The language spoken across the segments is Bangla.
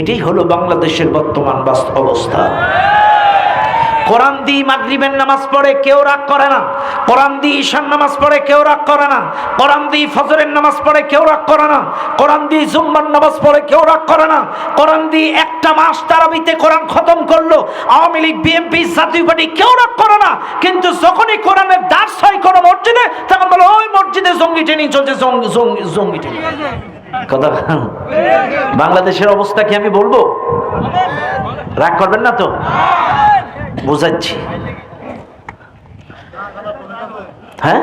এটাই হলো বাংলাদেশের বর্তমান অবস্থা। কোরআন মাগরিবের নামাজ পড়ে, কেউ রাগ করে না। কোরআন ঈশান নামাজ পড়ে, কেউ রাগ করে না। কোরআন দি ফজরের নামাজ পড়ে, কেউ রাগ করে না। কোরআন জুম্মার নামাজ পড়ে, কেউ রাগ করে না। কোরআন একটা মাস তারাবিতে কোরআন খতম করল। আওয়ামী লীগ, বিএনপি, জাতীয় পার্টি কেউ রাগ করে না। কিন্তু যখনই কোরআনের দাস হয় কোনো মসজিদে, তখন বলে, ওই মসজিদে জঙ্গি ট্রেনিং চলছে, জঙ্গি জঙ্গি জঙ্গি ট্রেনিং কথা বাংলাদেশের অবস্থা কি আমি বলব? রাগ করবেন না তো? বোঝাচ্ছি। হ্যাঁ?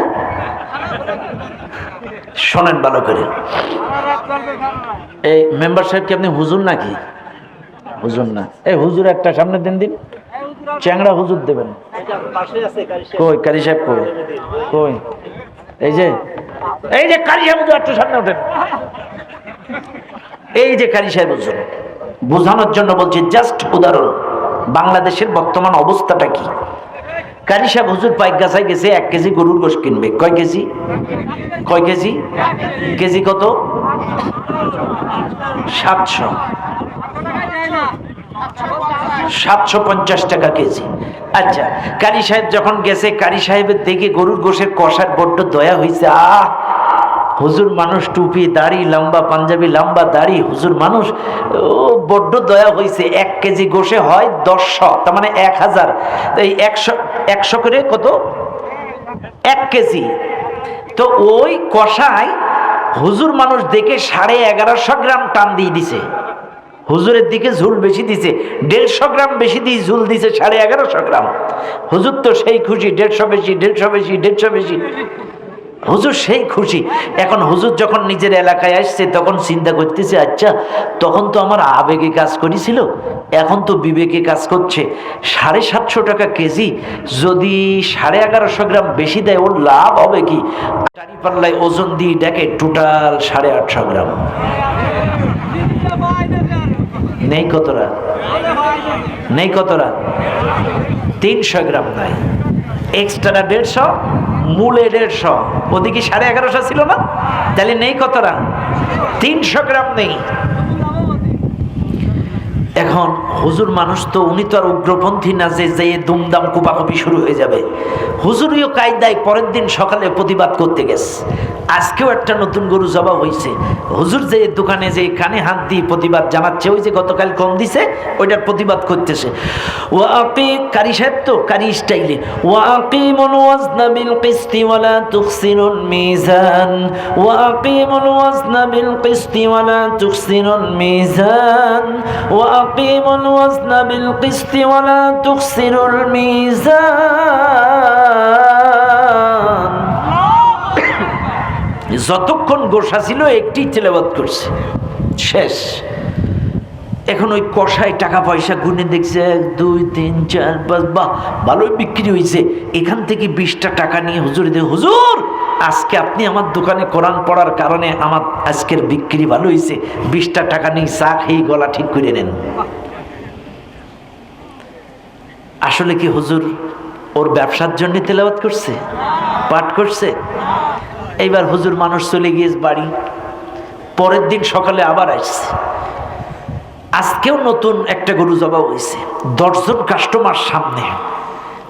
শোনেন ভালো করে। এই মেম্বার সাহেব কি আপনি হুজুর নাকি? হুজুর না। এই হুজুর একটা সামনে দিন দিন। চ্যাংড়া হুজুর দেবেন। কই, কারি সাহেব কই? কই? এই যে এই যে কারি সাহেব একটু সামনে ওঠেন। এই যে কারি সাহেব বোঝানোর জন্য বলছি জাস্ট উদাহরণ, বাংলাদেশের বর্তমান অবস্থাটা কি? কারি সাহেব হুজুর গেছে, এক কেজি গরুর কিনবে। কয় কেজি? কয় কেজি? কেজি কত? সাতশো। সাতশো পঞ্চাশ টাকা কেজি। আচ্ছা কারি সাহেব যখন গেছে, কারি সাহেবের দেখে গরুর গোশের কষার বড্ড দয়া হয়েছে আহ! হুজুর মানুষ টুপি, দাড়ি, লম্বা পাঞ্জাবি, লম্বা দাড়ি, হুজুর মানুষ, ও, বড্ড দয়া হয়েছে এক কেজি গোশে হয় দশশো, তার মানে এক হাজার। এই একশো একশো করে কত? এক কেজি। তো ওই কষায় হুজুর মানুষ দেখে সাড়ে এগারোশো গ্রাম টান দিয়ে দিছে। হুজুরের দিকে ঝুল বেশি দিছে। দেড়শো গ্রাম বেশি দিয়ে ঝুল দিছে সাড়ে এগারোশো গ্রাম। হুজুর তো সেই খুশি, দেড়শো বেশি দেড়শো বেশি দেড়শো বেশি। হুজুর সেই খুশি। এখন হুজুর যখন নিজের এলাকায় আসছে, তখন চিন্তা করতেছে আচ্ছা তখন তো আমার আবেগে কাজ করেছিল, এখন তো বিবেকে কাজ করছে। সাড়ে সাতশো টাকা কেজি, যদি সাড়ে এগারোশো গ্রাম বেশি দেয়, ওর লাভ হবে কি? চারি পাল্লায় ওজন দিয়ে দেখে টোটাল সাড়ে আটশো গ্রাম। নেই কতরা নেই কতটা? তিনশো গ্রাম নাই। এক্সট্রা দেড়শো, মূলে দেড়শো। ওদিকে সাড়ে এগারোশো ছিল না? তাহলে নেই কতটা তিনশো গ্রাম নেই। এখন হুজুর মানুষ তো, উনি তো আর উগ্রপন্থী না যে যে দুমদাম কুপাকুপি শুরু হয়ে যাবে। হুজুরিও কায়দায় পরের দিন সকালে প্রতিবাদ করতে গেছে। আজকেও একটা নতুন গরু জবা হয়েছে হুজুর যে দোকানে যে কানে হাত দিয়ে প্রতিবাদ জানাচ্ছে, ওই যে গতকাল কম দিছে, ওইটার প্রতিবাদ করতেছে। ওয়াকি কারি সাহেব তো, কারি স্টাইলে। ওয়াকিমুল ওয়াজনা বিল কিসতি ওয়ালা তুখসিনুল মিজান। ওয়াকিমুল ওয়াজনা বিল কিসতি ওয়ালা তুখসিনুল মিজান। ওয়াকিমুল ওয়াজনা বিল কিসতি ওয়ালা তুখসিনুল মিজান যতক্ষণ গোসা ছিল একটি তেলাবাদ করছে। শেষ। এখন ওই কষায় টাকা পয়সা গুনে দেখছে, এক, দুই, তিন, চার, পাঁচ বাহ ভালোই বিক্রি হয়েছে এখান থেকে বিশটা টাকা নিয়ে হুজুর দিয়ে হুজুর, আজকে আপনি আমার দোকানে কোরআন পড়ার কারণে আমার আজকের বিক্রি ভালো হয়েছে বিশটা টাকা নিয়ে চা খেয়ে গলা ঠিক করে নেন। আসলে কি হুজুর ওর ব্যবসার জন্য তেলাওয়াত করছে? পাঠ করছে? এইবার হুজুর মানুষ চলে গিয়েছে বাড়ি। পরের দিন সকালে আবার আসছে। আজকেও নতুন একটা গরু জবা হয়েছে। দশজন কাস্টমার সামনে।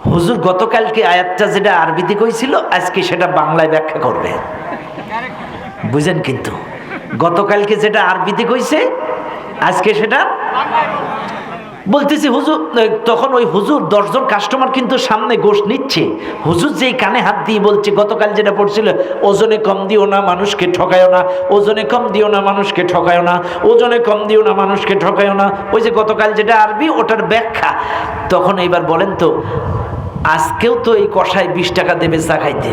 হুজুর, গতকালকে আয়াতটা যেটা আরবিতে কইছিল, আজকে সেটা বাংলায় ব্যাখ্যা করবে। বুঝেন কিন্তু। গতকালকে যেটা আরবিতে কইছে, আজকে সেটা বলতেছি, হুজুর তখন ওই হুজুর দশজন কাস্টমার কিন্তু সামনে গোশ নিচ্ছে। হুজুর যেই কানে হাত দিয়ে বলছে, গতকাল যেটা পড়ছিল, ওজনে কম দিও না, মানুষকে ঠকায়ও না, ওজনে কম দিও না, মানুষকে ঠকায়ও না, ওজনে কম দিও না, মানুষকে ঠকায়ও না। ওই যে গতকাল যেটা আরবি, ওটার ব্যাখ্যা। তখন এইবার বলেন তো, আজকেও তো এই কষায় বিশ টাকা দেবে চা খাইতে।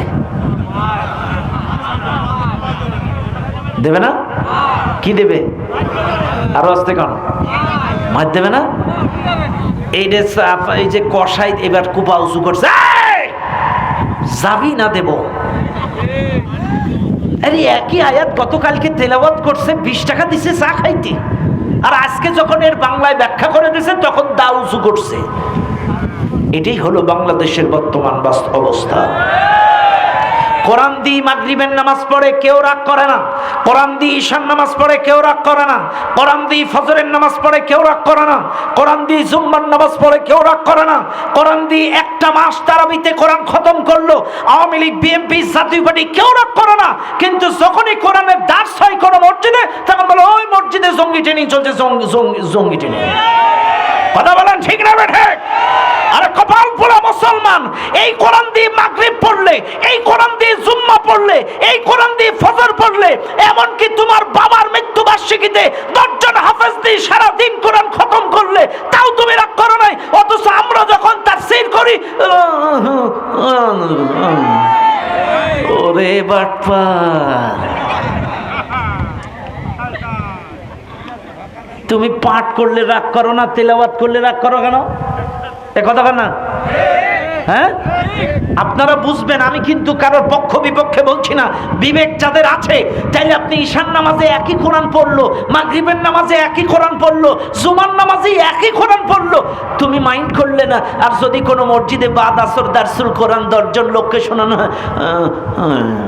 দেবে না? কি দেবে? আরও আসতে কেন? মার দেবে না? এই চাপ- এই যে কষাই এবার কুপা উঁচু করছে। যাবি না দেব। আরে একই আয়াত গতকালকে তেলাওয়াত করছে, বিশ টাকা দিছে চা খাইতে। আর আজকে যখন এর বাংলায় ব্যাখ্যা করে দিছে, তখন দা উঁচু করছে। এটাই হলো বাংলাদেশের বর্তমান অবস্থা। কোরআন দিয়ে মাগরিবের নামাজ পড়ে কেউ রাগ করে না। কোরআন দিয়ে ঈশান নামাজ পড়ে কেউ রাগ করে না। কোরআন দিয়ে ফজরের নামাজ পড়ে কেউ রাগ করে না। কোরআন দিয়ে জুম্মার নামাজ পড়ে কেউ রাগ করে না। কোরআন দিয়ে একটা মাস তারাবিতে কোরআন খতম করল, আওয়ামী লীগ বিএনপি জাতীয় পার্টি কেউ রাগ করে না। কিন্তু যখনই কোরআনের দাস হয় কোনো মসজিদে, তখন বলে, ওই মসজিদে জঙ্গি ট্রেনিং চলছে, জঙ্গি, জঙ্গি- ট্রেনিং কথা বলেন ঠিক না বেঠে আরে কপাল পোড়া মুসলমান। এই কোরআন দিয়ে মাগরিব পড়লে, এই কোরআন দিয়ে জুম্মা পড়লে, এই কোরআন দিয়ে ফজর পড়লে, এমনকি তোমার বাবার মৃত্যু বার্ষিকীতে দশজন হাফেজ দিয়ে সারা দিন কোরআন খতম করলে, তাও তুমি রাগ করো নাই, অথচ আমরা যখন তার সির করি, ওরে বাটপার। তুমি পাঠ করলে রাগ করো না, তেলাওয়াত করলে রাগ করো কেন? কথা না। হ্যাঁ? আপনারা বুঝবেন, আমি কিন্তু কারোর পক্ষ বিপক্ষে বলছি না। বিবেক যাদের আছে, তাইলে আপনি ঈশান নামাজে একই কোরআন পড়ল, মাগরিবের নামাজে একই কোরআন পড়ল, জুমার নামাজে একই কোরআন পড়ল। তুমি মাইন্ড করলে না, আর যদি কোনো মসজিদে বাদ আসর, দারসুল কোরআন দশজন লোককে শোনানো হয় আহ, আহ,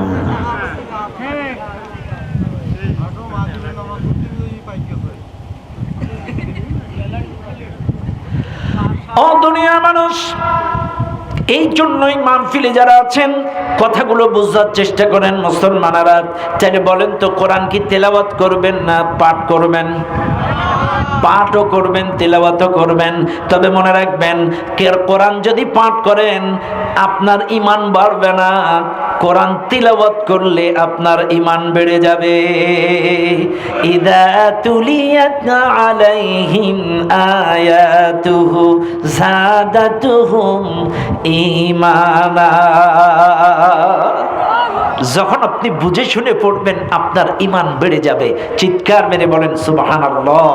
ও দুনিয়ার মানুষ, এই জন্যই মাহফিলে যারা আছেন, কথাগুলো বোঝার চেষ্টা করেন মুসলমানারা। তাহলে বলেন তো, কোরআন কি তেলাওয়াত করবেন না পাঠ করবেন? পাঠও করবেন, তেলাওয়াতও করবেন। তবে মনে রাখবেন কে কোরআন যদি পাঠ করেন, আপনার ইমান বাড়বে না। কোরআন তিলাওয়াত করলে আপনার ইমান বেড়ে যাবে। ঈমানা। যখন আপনি বুঝে শুনে পড়বেন, আপনার ইমান বেড়ে যাবে। চিৎকার মেরে বলেন, সুবহানাল্লাহ।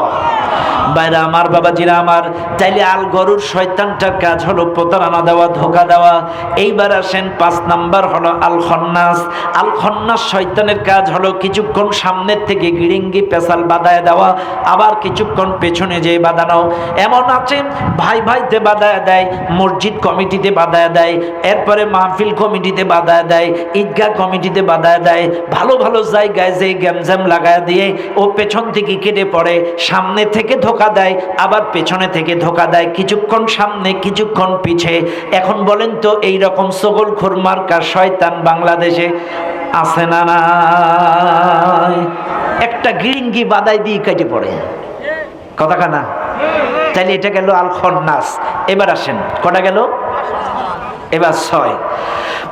বাইরে আমার বাবাজিরা আমার, তাইলে আল গরুর শয়তানটার কাজ হলো প্রতারণা দেওয়া, ধোকা দেওয়া। এইবার আসেন, পাঁচ নাম্বার হলো আল খন্নাস। আল খন্নাস শয়তানের কাজ হলো কিছুক্ষণ সামনের থেকে গিরিঙ্গি পেশাল বাদায় দেওয়া, আবার কিছুক্ষণ পেছনে যেয়ে বাঁধানো। এমন আছে, ভাই ভাইতে বাধায় দেয়, মসজিদ কমিটিতে বাধায় দেয়, এরপরে মাহফিল কমিটিতে বাধায় দেয়, ঈদগাহ কমিটিতে বাধায় দেয়, ভালো ভালো জায়গায় যে গ্যামজ্যাম লাগায় দিয়ে ও পেছন থেকে কেটে পড়ে, সামনে থেকে ধোকা দেয়, আবার পেছনে থেকে ধোকা দেয়, কিছুক্ষণ সামনে, কিছুক্ষণ পিছে। এখন বলেন তো এই রকম সগল খুরমার্কা শয়তান বাংলাদেশে আছে না নাই? একটা গিরিঙ্গি বাদাই দিয়ে কেটে পড়ে। কথা কানা? তাইলে এটা গেল আল খন্নাস এবার আসেন, কটা গেল? এবার ছয়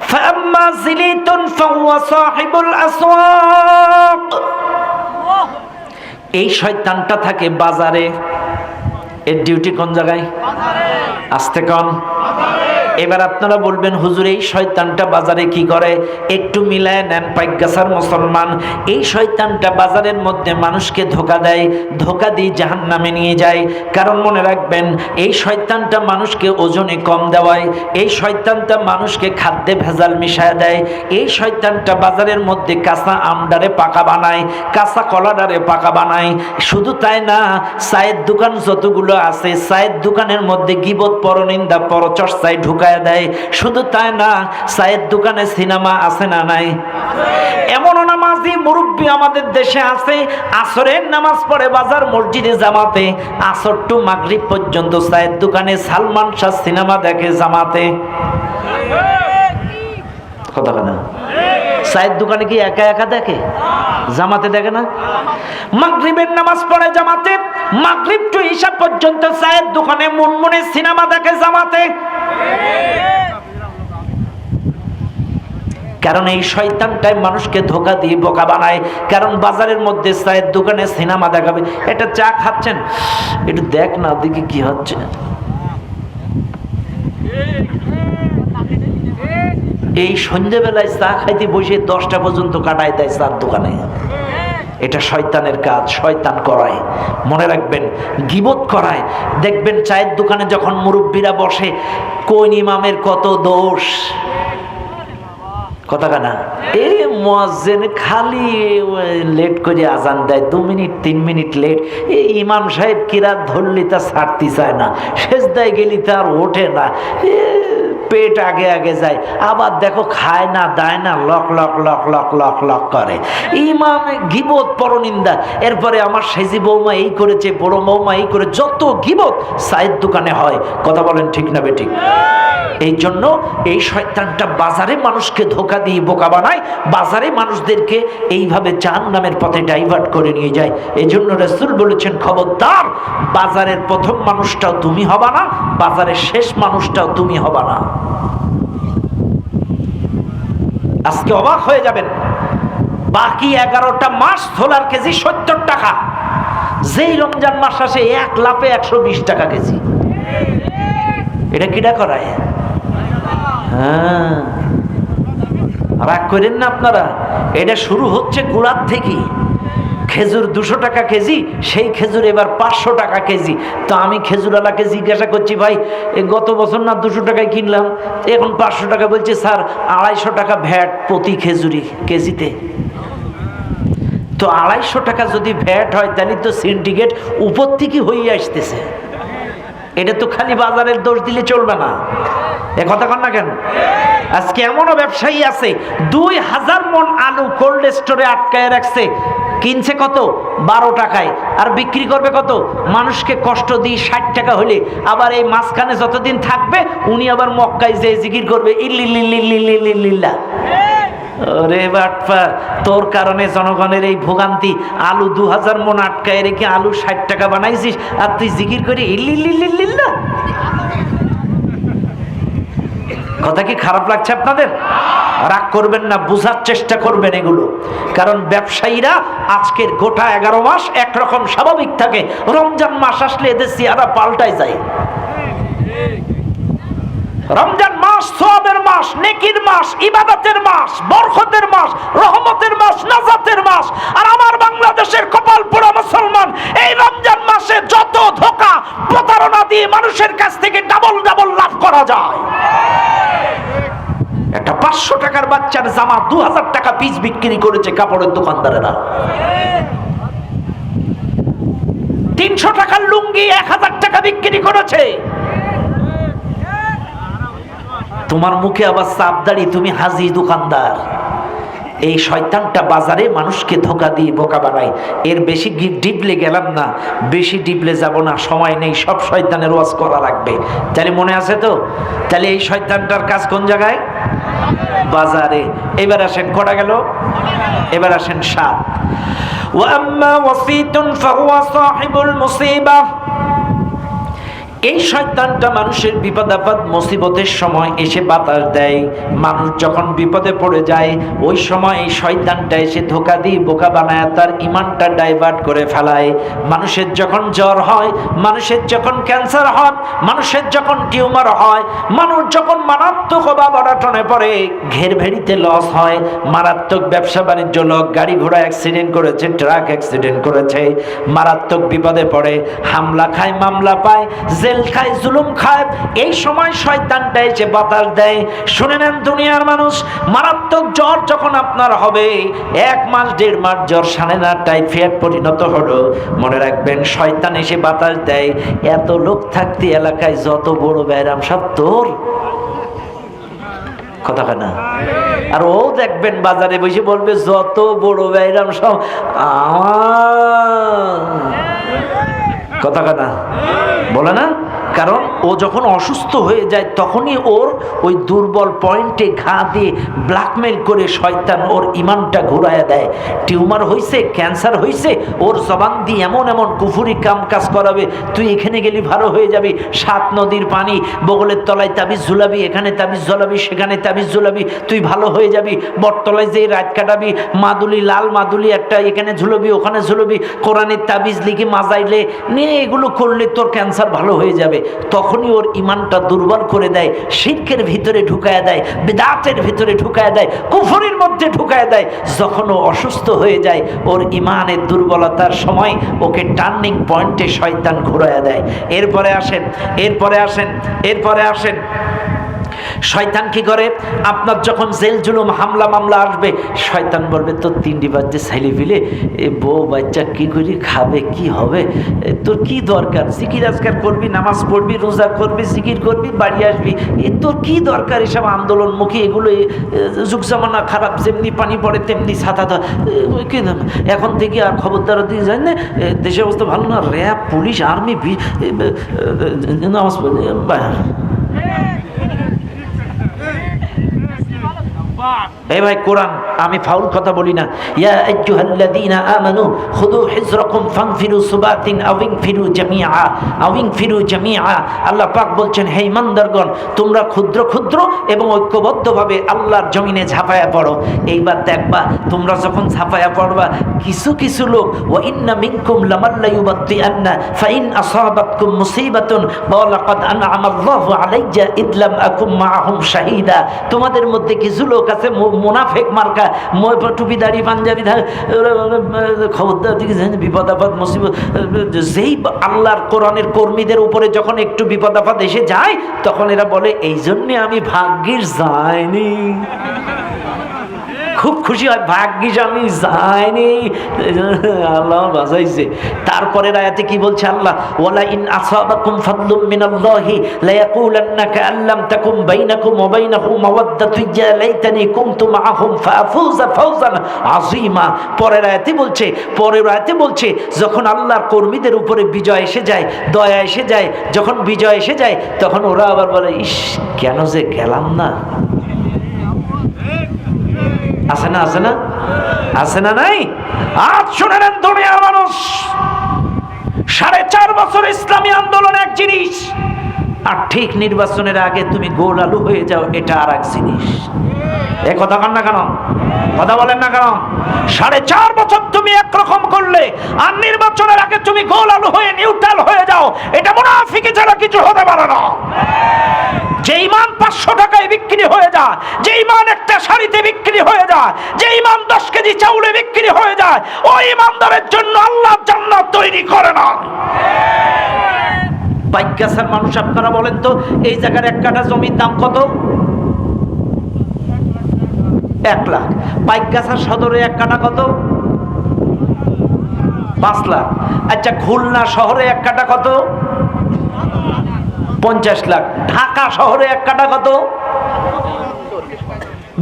فأما زليت فهو صاحب الأسواق এই শয়তানটা থাকে বাজারে এর ডিউটি কোন জায়গায় আসতে কন এবার আপনারা বলবেন, হুজুর, এই শয়তানটা বাজারে কি করে? একটু মিলায় নেন পাইগাসার মুসলমান। এই শয়তানটা বাজারের মধ্যে মানুষকে ধোকা দেয়, ধোকা দিয়ে জাহান নামে নিয়ে যায়। কারণ মনে রাখবেন, এই শয়তানটা মানুষকে ওজনে কম দেওয়ায়, এই শয়তানটা মানুষকে খাদ্যে ভেজাল মিশায় দেয়। এই শয়তানটা বাজারের মধ্যে কাঁচা আমডারে পাকা বানায়, কাঁচা কলাডারে পাকা বানায়। শুধু তাই না, চায়ের দোকান যতগুলো আছে, চায়ের দোকানের মধ্যে গিবত পরনিন্দা পরচর্চায় ঢুকায় দেয়। শুধু তাই না চায়ের দোকানে সিনেমা আছে না নাই? এমন নামাজি মুরব্বী আমাদের দেশে আছে, আসরের নামাজ পড়ে বাজার মসজিদে জামাতে আসর টু মাগরিব পর্যন্ত চায়ের দোকানে সালমান শাহ সিনেমা দেখে জামাতে। কথা দোকানে কি একা একা দেখে? জামাতে দেখে না? মাগরিবের নামাজ পড়ে জামাতে, মাগরিব টু ঈশা পর্যন্ত চায়ের দোকানে মুনমুনে সিনেমা দেখে জামাতে। কারণ এই শয়তানটাই মানুষকে ধোকা দিয়ে বোকা বানায়। কারণ বাজারের মধ্যে চায়ের দোকানে সিনেমা দেখাবে। এটা চা খাচ্ছেন? একটু দেখ না, ওদিকে কি হচ্ছে। এই সন্ধ্যেবেলায় চা খাইতে বসে দশটা পর্যন্ত কাটায় দেয় চার দোকানে। এটা শয়তানের কাজ, শয়তান করায়। মনে রাখবেন, গিবত করায়। দেখবেন চায়ের দোকানে যখন মুরব্বীরা বসে, কোন ইমামের কত দোষ? কথা কানা। খালি লেট করে আজান দেয়, দু মিনিট, তিন মিনিট লেট। ইমাম সাহেব কিরাত ধরলি তা ছাড়তে চায় না। শেষ দেয় গেলি তার ওঠে না। এ পেট আগে আগে যায়। আবার দেখো খায় না, দায় না, লক লক লক লক লক লক করে। ইমাম গিবত পরনিন্দা। এরপরে আমার সেজি বৌমা এই করেছে, বড় বৌমা এই করে যত গিবত সাইদ দোকানে হয়। কথা বলেন ঠিক না বেঠিক এই জন্য এই শয়তানটা বাজারে মানুষকে ধোকা দিয়ে বোকা বানায়, বাজারে মানুষদেরকে এইভাবে জাহান নামের পথে ডাইভার্ট করে নিয়ে যায়। এই জন্য রসুল বলেছেন, খবরদার, বাজারের প্রথম মানুষটাও তুমি হবা না, বাজারের শেষ মানুষটাও তুমি হবা না। আজকে অবাক হয়ে যাবেন, বাকি এগারোটা মাস সোলার কেজি সত্তর টাকা। যেই রমজান মাস আসে, এক লাফে একশো টাকা কেজি। এটা কিটা করায়? হ্যাঁ। রাগ করেন না আপনারা। এটা শুরু হচ্ছে গোড়ার থেকে। খেজুর দুশো টাকা কেজি, সেই খেজুর এবার পাঁচশো টাকা কেজি। তো আমি খেজুরওয়ালাকে জিজ্ঞাসা করছি, ভাই গত বছর না দুশো টাকায় কিনলাম? এখন পাঁচশো টাকা বলছে, স্যার, আড়াইশো টাকা ভ্যাট প্রতি খেজুরি কেজিতে। তো আড়াইশো টাকা যদি ভ্যাট হয়, তাহলে তো সিন্ডিকেট উপর থেকে হয়ে আসতেছে। এটা তো খালি বাজারের দোষ দিলে চলবে না। এ কথা কন না কেন? আজকে এমনও ব্যবসায়ী আছে, দুই হাজার মন আলু কোল্ড স্টোরে আটকায় রাখছে, কিনছে কত? বারো টাকায়। আর বিক্রি করবে কত? মানুষকে কষ্ট দিয়ে ষাট টাকা হলে। আবার এই মাঝখানে যতদিন থাকবে, উনি আবার মক্কায় যে জিকির করবে, ইল্লিল্লিল্লিল্লিল্লিল্লিল্লা। ওরে বাটপা তোর কারণে জনগণের এই ভোগান্তি, আলু দু হাজার মন আটকায় রেখে আলু ষাট টাকা বানাইছিস, আর তুই জিকির করে ইল্লিল্লিল্লিল্লা কথা কি খারাপ লাগছে আপনাদের? রাগ করবেন না, বোঝার চেষ্টা করবেন এগুলো। কারণ ব্যবসায়ীরা আজকের গোটা এগারো মাস একরকম স্বাভাবিক থাকে। রমজান মাস আসলে এদের চেহারা পাল্টায় যায়। রমজান মাস সোয়াবের মাস, নেকির মাস, ইবাদতের মাস, বরকতের মাস, রহমতের মাস, নাজাতের মাস। আর আমার বাংলাদেশের কপাল পোড়া মুসলমান, এই রমজান মাসে যত ধোকা, প্রতারণা দিয়ে মানুষের কাছ থেকে ডাবল ডাবল লাভ করা যায়। একটা পাঁচশো টাকার বাচ্চার জামা দু হাজার টাকা পিস বিক্রি করেছে কাপড়ের দোকানদারেরা। তিনশো টাকার লুঙ্গি এক হাজার টাকা বিক্রি করেছে। তোমার মুখে আবার সাবদারি তুমি হাজি দোকানদার। এই শয়তানটা বাজারে মানুষকে ধোকা দিয়ে বোকা বানায়। এর বেশি ডিপলে গেলাম না, বেশি ডিপলে যাব না, সময় নেই, সব শয়তানের ওয়াজ করা লাগবে। তাহলে মনে আছে তো? তাহলে এই শয়তানটার কাজ কোন জায়গায়? বাজারে। এবার আসেন কটা গেল? এবার আসেন সাত। ওয়াম্মা ওয়াসিতুন এই শয়তানটা মানুষের বিপদ আপদ মুসিবতের সময় এসে বাতাস দেয়। মানুষ যখন বিপদে পড়ে যায়, ওই সময় এই শয়তানটা এসে ধোকা দিয়ে বোকা বানায়, তার ইমানটা ডাইভার্ট করে ফেলায়। মানুষের যখন জ্বর হয়, মানুষের যখন ক্যান্সার হয়, মানুষের যখন টিউমার হয়, মানুষ যখন মারাত্মক অভাব অনাটনে পড়ে, ঘের ভেড়িতে লস হয়, মারাত্মক ব্যবসা বাণিজ্য লোক, গাড়ি ঘোড়া অ্যাক্সিডেন্ট করেছে ট্রাক অ্যাক্সিডেন্ট করেছে, মারাত্মক বিপদে পড়ে, হামলা খায়, মামলা পায় জেল খায়, জুলুম খায়, এই সময় শয়তানটা এসে বাতাস দেয়। শুনে নেন দুনিয়ার মানুষ, মারাত্মক জ্বর যখন আপনার হবে, এক মাস, দেড় মাস জ্বর সাড়ে না, টাইফয়েড পরিণত হলো। মনে রাখবেন, শয়তান এসে বাতাস দেয়। এত লোক থাকতে এলাকায় যত বড় ব্যায়াম সব তোর। কথা হয় আর ও দেখবেন বাজারে বসে বলবে, যত বড় ব্যায়াম সব আমার। কথা কথা বলে না? কারণ ও যখন অসুস্থ হয়ে যায়, তখনই ওর ওই দুর্বল পয়েন্টে ঘা দিয়ে ব্ল্যাকমেল করে শয়তান ওর ইমানটা ঘুরাইয়া দেয়। টিউমার হয়েছে ক্যান্সার হয়েছে ওর জবান দিয়ে এমন এমন কুফুরি কাম কাজ করাবে, তুই এখানে গেলি ভালো হয়ে যাবি। সাত নদীর পানি, বগলের তলায় তাবিজ ঝুলাবি, এখানে তাবিজ ঝুলাবি, সেখানে তাবিজ ঝুলাবি, তুই ভালো হয়ে যাবি। বটতলায় যেই রাত কাটাবি, মাদুলি লাল মাদুলি একটা এখানে ঝুলবি, ওখানে ঝুলবি, কোরআনের তাবিজ লিখে মাজাইলে নিয়ে এগুলো করলে তোর ক্যান্সার ভালো হয়ে যাবে। তখনই ওর ইমানটা দুর্বল করে দেয় শিল্পের ভিতরে ঢুকায় দেয়, বেদাতের ভিতরে ঢুকায় দেয়, কুফরের মধ্যে ঢুকায় দেয়। যখন ও অসুস্থ হয়ে যায়, ওর ইমানের দুর্বলতার সময় ওকে টার্নিং পয়েন্টে শয়তান ঘুরাইয়া দেয়। এরপরে আসেন এরপরে আসেন এরপরে আসেন। শয়তান কি করে? আপনার যখন জেল জুলুম, হামলা, মামলা আসবে, শয়তান বলবে, তোর তিনটি বাচ্চা ছেলে ফিলে, এ বউ বাচ্চা কী করি খাবে, কি হবে? তোর কি দরকার? জিকির আজকার করবি, নামাজ পড়বি, রোজা করবি, জিকির করবি, বাড়ি আসবি। এ তোর কি দরকার এসব আন্দোলনমুখী? এগুলো যুগ জামানা খারাপ, যেমনি পানি পড়ে, তেমনি ছাতা ধর এখন থেকে আর খবরদার দিয়ে যায় না। দেশের অবস্থা ভালো না। র্যাব, পুলিশ, আর্মি নামাজ ভাই, কোরআন, আমি ফাউল কথা বলি না। ইয়া আইয়ুহাল্লাযীনা আমানু, খুযু হিজরাকুম ফানফিরু সুবাতিন আও ইনফিরু জামিআ, আও ইনফিরু জামিআ। আল্লাহ পাক বলছেন, হে ইমানদারগণ, তোমরা ক্ষুদ্র ক্ষুদ্র এবং ঐক্যবদ্ধভাবে আল্লাহর জমিনে ঝাঁপায়া পড়ো। এইবার দেখবা, তোমরা যখন ঝাঁপায়া পড়বা, কিছু কিছু লোক, ওয়া ইন্না মিনকুম ইউবাত্তিআন্না ফাইন আসাবাতকুম মুসিবাতুন ক্বালা আনআমা আল্লাহু আলাইয়া ইদ লাম আকুম মাআহুম শাহীদা। তোমাদের মধ্যে কিছু লোক আছে মোনাফেক মার্কা। টুপি দাড়ি, পাঞ্জাবি খবরদার দিকে বিপদ আপদ যেই আল্লাহর কোরআনের কর্মীদের উপরে যখন একটু বিপদ আপদ এসে যায়, তখন এরা বলে এই জন্যে আমি ভাগ্যের যাইনি। খুব খুশি হয়, ভাগ্যিস আমি যাইনি। আল্লাহ বাজাইছে তারপরে আয়াতে কি বলছে আল্লাহ? ওয়ালা ইন আসাবাকুম ফাদলুম মিনাল্লাহি লা ইয়াকুলান্না কাআল্লাম তাকুম বাইনাকুম ওয়া বাইনাহু মাওয়াদ্দাতু ইয়া লাইতানি কুনতু মাআহুম ফাআফুজা ফাওজান আযীমা। পরের আয়াতে বলছে, পরের আয়াতে বলছে, যখন আল্লাহর কর্মীদের উপরে বিজয় এসে যায়, দয়া এসে যায়, যখন বিজয় এসে যায়, তখন ওরা আবার বলে, ইস, কেন যে গেলাম না? আছে না আছে না? আছে না নাই? আজ শুনে দুনিয়ার মানুষ, সাড়ে চার বছর ইসলামী আন্দোলন এক জিনিস, আর ঠিক নির্বাচনের আগে তুমি গোল আলু হয়ে যাও, এটা আর এক জিনিস। এ কথা কন না কেন? কথা বলেন না কেন? সাড়ে চার বছর তুমি একরকম করলে, আর নির্বাচনের আগে তুমি গোল আলু হয়ে নিউট্রাল হয়ে যাও, এটা মুনাফিকে ছাড়া কিছু হতে পারে না। যে ইমান পাঁচশো টাকায় বিক্রি হয়ে যায় যে ইমান একটা শাড়িতে বিক্রি হয়ে যায় যে ইমান দশ কেজি চাউলে বিক্রি হয়ে যায়, ওই ইমানদারের জন্য আল্লাহ জান্নাত তৈরি করে না। বাইকাসার মানুষ আপনারা বলেন তো, এই জায়গার এক কাঠা জমির দাম কত? এক লাখ। বাইকাসার সদরে এক কাঠা কত? পাঁচ লাখ। আচ্ছা খুলনা শহরে এক কাঠা কত? পঞ্চাশ লাখ। ঢাকা শহরে এক কাটা কত?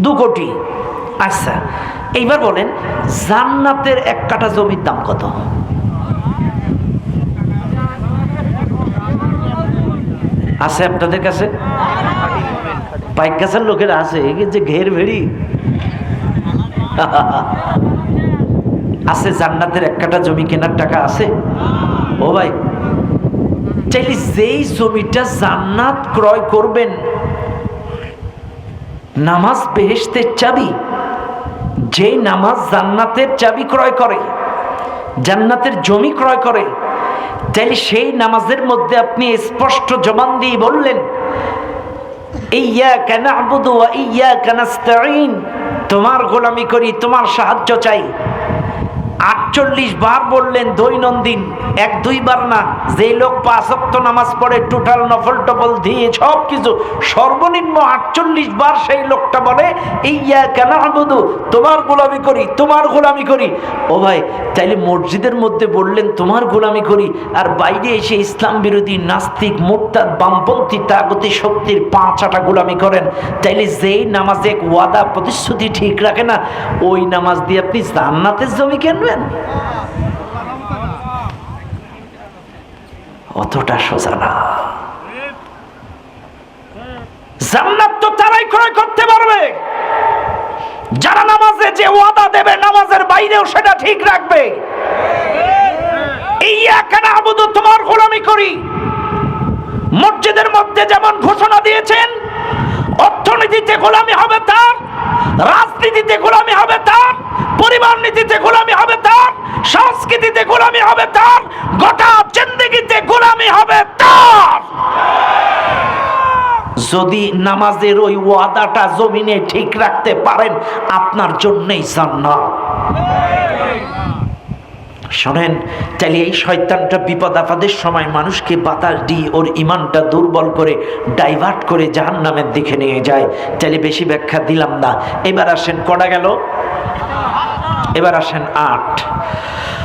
দু কোটি। আচ্ছা এইবার বলেন, জান্নাতের এক কাটা জমির দাম কত? আছে আপনাদের কাছে? পাইক গাছের লোকেরা আছে যে ঘের ভেড়ি। আছে জান্নাতের এক কাটা জমি কেনার টাকা আছে? ও ভাই চাইলে যেই জমিটা জান্নাত ক্রয় করবেন, নামাজ বেহেশতের চাবি, যেই নামাজ জান্নাতের চাবি ক্রয় করে, জান্নাতের জমি ক্রয় করে, তাইলে সেই নামাজের মধ্যে আপনি স্পষ্ট জবান দিয়ে বললেন ইয়া কেন আবুদু ইয়া কেনাস্তাইন তোমার গোলামি করি, তোমার সাহায্য চাই। আটচল্লিশ বার বললেন, দৈনন্দিন, এক দুইবার না, যে লোক পাঁচক্ত নামাজ পড়ে টোটাল নফল টফল দিয়ে সব কিছু, সর্বনিম্ন আটচল্লিশ বার সেই লোকটা বলে ইয়া কেন আবুদু তোমার গোলামি করি, তোমার গোলামি করি। ও ভাই, তাইলে মসজিদের মধ্যে বললেন, তোমার গোলামি করি। আর বাইরে এসে ইসলাম বিরোধী নাস্তিক, মোরতাদ, বামপন্থী, তাগতি শক্তির পাঁচাটা গোলামি করেন। তাইলে যেই নামাজে এক ওয়াদা, প্রতিশ্রুতি ঠিক রাখে না, ওই নামাজ দিয়ে আপনি জান্নাতের জমি কিনবেন অতটা সোজা না। জান্নাত তো তারাই ক্রয় করতে পারবে। যারা নামাজে যে ওয়াদা দেবে, নামাজের বাইরেও সেটা ঠিক রাখবে। ইয়াকা নাবুদু তোমার গোলামি করি। মসজিদের মধ্যে যেমন ঘোষণা দিয়েছেন, অর্থনীতিতে গোলামি হবে তার, রাজনীতিতে গোলামি হবে তার, পরিবার নীতিতে সংস্কৃতিতে গোলামি হবে তার, গোটা জিন্দগিতে গোলামি হবে তার। যদি নামাজের ওই ওয়াদাটা জমিনে ঠিক রাখতে পারেন, আপনার জন্যই জান্নাত। শোনেন তাহলে এই শয়তানটা বিপদ আপাদের সময় মানুষকে বাতাস দিয়ে ওর ইমানটা দুর্বল করে ডাইভার্ট করে জাহান নামের দিকে নিয়ে যায়। তাহলে বেশি ব্যাখ্যা দিলাম না। এবার আসেন, কটা গেল? এবার আসেন আট।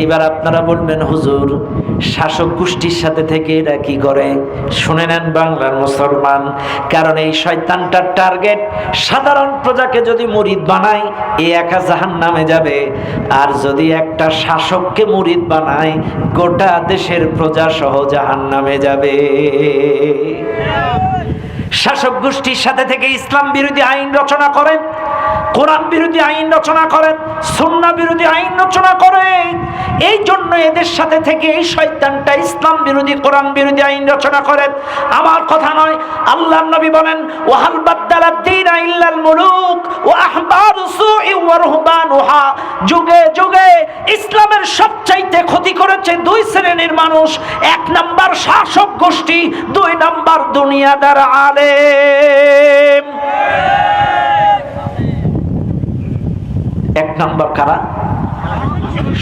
এইবার আপনারা বলবেন, হুজুর, শাসক গোষ্ঠীর সাথে থেকে এরা কি করে? শুনে নেন বাংলার মুসলমান, কারণ এই শয়তানটার টার্গেট, সাধারণ প্রজাকে যদি মুরিদ বানায়, এ একা জাহান নামে যাবে। আর যদি একটা শাসককে মুরিদ বানায়, গোটা দেশের প্রজা সহ জাহান নামে যাবে। শাসক গোষ্ঠীর সাথে থেকে ইসলাম বিরোধী আইন রচনা করেন কোরআন বিরোধী আইন রচনা করেন সুন্না বিরোধী আইন রচনা করেন এই জন্য এদের সাথে থেকে এই শয়তানটা ইসলাম বিরোধী, কোরআন বিরোধী আইন রচনা করেন আমার কথা নয় আল্লাহ নবী বলেন, ওয়াহাল বাদ্দালাদ্দিন ইল্লাল মুলুক ওয়া আহবার ওয়া রুহবানুহা। যুগে যুগে ইসলামের সবচাইতে ক্ষতি করেছে দুই শ্রেণির মানুষ, এক নাম্বার শাসক গোষ্ঠী, দুই নাম্বার দুনিয়াদার আলেম। এক নাম্বার কারা?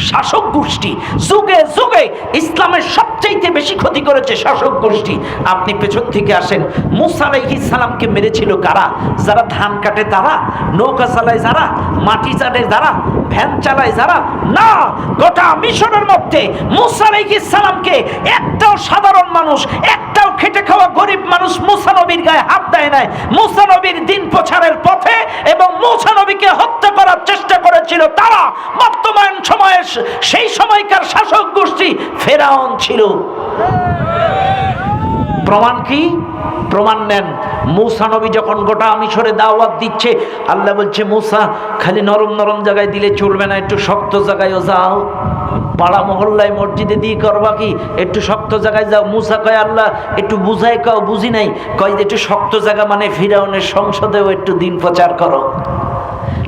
শাসক গোষ্ঠী। যুগে যুগে ইসলামের সবচাইতে বেশি ক্ষতি করেছে শাসক গোষ্ঠী। আপনি পেছন থেকে আসেন, মুসা আলাইহিস সালামকে মেরেছিল কারা? যারা ধান কাটে তারা, নৌকা চালায় যারা, মাটি চাটে যারা, ভ্যান চালায় যারা? না, গোটা মিশরের মধ্যে মুসা আলাইহিস সালামকে একটাও সাধারণ মানুষ, একটাও খেটে খাওয়া গরিব মানুষ মুসানবীর গায়ে হাত দেয় নাই। মুসা নবীর দিন প্রচারের পথে এবং মুসানবীকে হত্যা করার চেষ্টা করেছিল তারা। বর্তমান সময়ে সেই সময়কার শাসক গোষ্ঠী ফেরাউন ছিল। প্রমাণ কি? প্রমাণ নেন। মূসা নবী যখন গোটা মিশরে দাওয়াত দিচ্ছে, আল্লাহ বলছে, মূসা, খালি নরম নরম জায়গায় দিলে চলবে না, একটু শক্ত জায়গায়ও যাও। পাড়া মহল্লায় মসজিদে দিয়ে করবা কি? একটু শক্ত জায়গায় যাও। মুসা কয়, আল্লাহ, একটু বুঝাই কাও, বুঝি নাই? কয়, একটু শক্ত জায়গা মানে ফিরাউনের সংসদেও একটু দিন প্রচার করো।